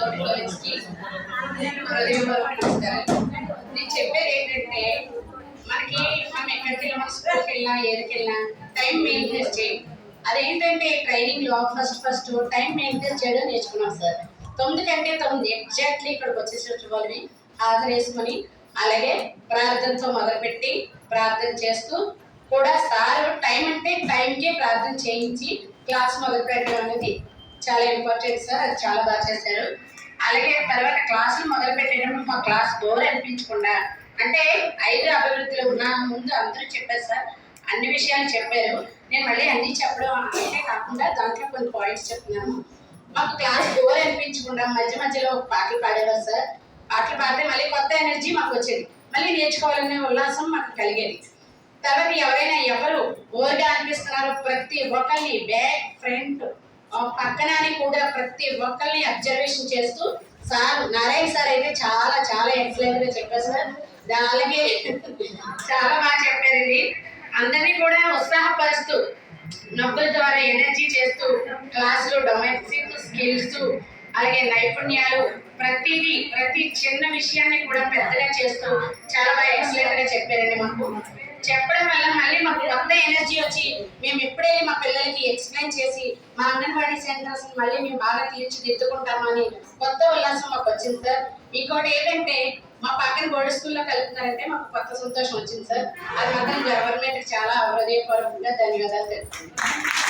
తోటి నేను చెప్పేది ఏంటంటే మనకి మనం ఎక్కడికి వెళ్ళినా స్కూల్కి వెళ్ళినా ఏదికి వెళ్ళినా టైం మెయింటెనెన్స్ చేయం. అదేంటంటే ట్రైనింగ్లో ఫస్ట్ ఫస్ట్ టైం మెయింటెనెన్స్ చేయడం నేర్చుకున్నాం సార్. తొమ్మిది కంటే తొమ్మిది ఎగ్జాక్ట్లీ ఇక్కడికి వచ్చేసరికి వాళ్ళని హాజరేసుకొని అలాగే ప్రార్థనతో మొదలుపెట్టి ప్రార్థన చేస్తూ కూడా సార్ టైం అంటే టైంకే ప్రార్థన చేయించి క్లాస్ మొదలు పెట్టడం అనేది చాలా ఇంపార్టెంట్ సార్ అది చాలా బాగా చేశారు. అలాగే తర్వాత క్లాసులు మొదలు పెట్టేటప్పుడు మా క్లాస్ బోర్ అనిపించకుండా అంటే ఐదు అభివృద్ధిలో ఉన్న ముందు అందరూ చెప్పారు సార్ అన్ని విషయాలు చెప్పారు. నేను మళ్ళీ అన్ని చెప్పడం అంటే కాకుండా దాంట్లో కొన్ని పాయింట్స్ చెప్తున్నాను. మాకు క్లాస్ బోర్ అనిపించకుండా మధ్య మధ్యలో పాటలు పాడేవారు సార్ పాటలు పాడితే మళ్ళీ కొత్త ఎనర్జీ మాకు వచ్చేది. మళ్ళీ నేర్చుకోవాలనే ఉల్లాసం మాకు కలిగేది. తర్వాత ఎవరైనా ఎవరు బోర్గా అనిపిస్తున్నారో ప్రతి ఒక్కరిని బ్యాక్ ఫ్రంట్ పక్కన కూడా ప్రతి ఒక్కరిని అబ్జర్వేషన్ చేస్తూ సార్ నారాయణ సార్ అయితే చాలా చాలా ఎక్సలెంట్గా చెప్పారు సార్. అలాగే చాలా బాగా చెప్పారండి. అందరినీ కూడా ఉత్సాహపరుస్తూ నొప్పుల ద్వారా ఎనర్జీ చేస్తూ క్లాసులు డొమెస్టిక్ స్కిల్స్ అలాగే నైపుణ్యాలు ప్రతిదీ ప్రతి చిన్న విషయాన్ని కూడా పెద్దగా చేస్తూ చాలా బాగా ఎక్సలెంట్గా చెప్పారండి మాకు. చెప్పడం వల్ల అంతే ఎనర్జీ వచ్చి మేము ఎప్పుడైనా మా పిల్లలకి ఎక్స్ప్లెయిన్ చేసి మా అంగన్వాడీ సెంటర్స్ మళ్ళీ మేము బాగా తీర్చిదిద్దుకుంటామని కొత్త ఉల్లాసం మాకు వచ్చింది సార్. ఇంకోటి ఏంటంటే మా పక్కన బోర్డు స్కూల్లో కలుపుతున్నారంటే మాకు కొత్త సంతోషం వచ్చింది సార్. అది మాత్రం గవర్నమెంట్ చాలా హృదయపూర్వకంగా ధన్యవాదాలు తెలుపుతున్నాను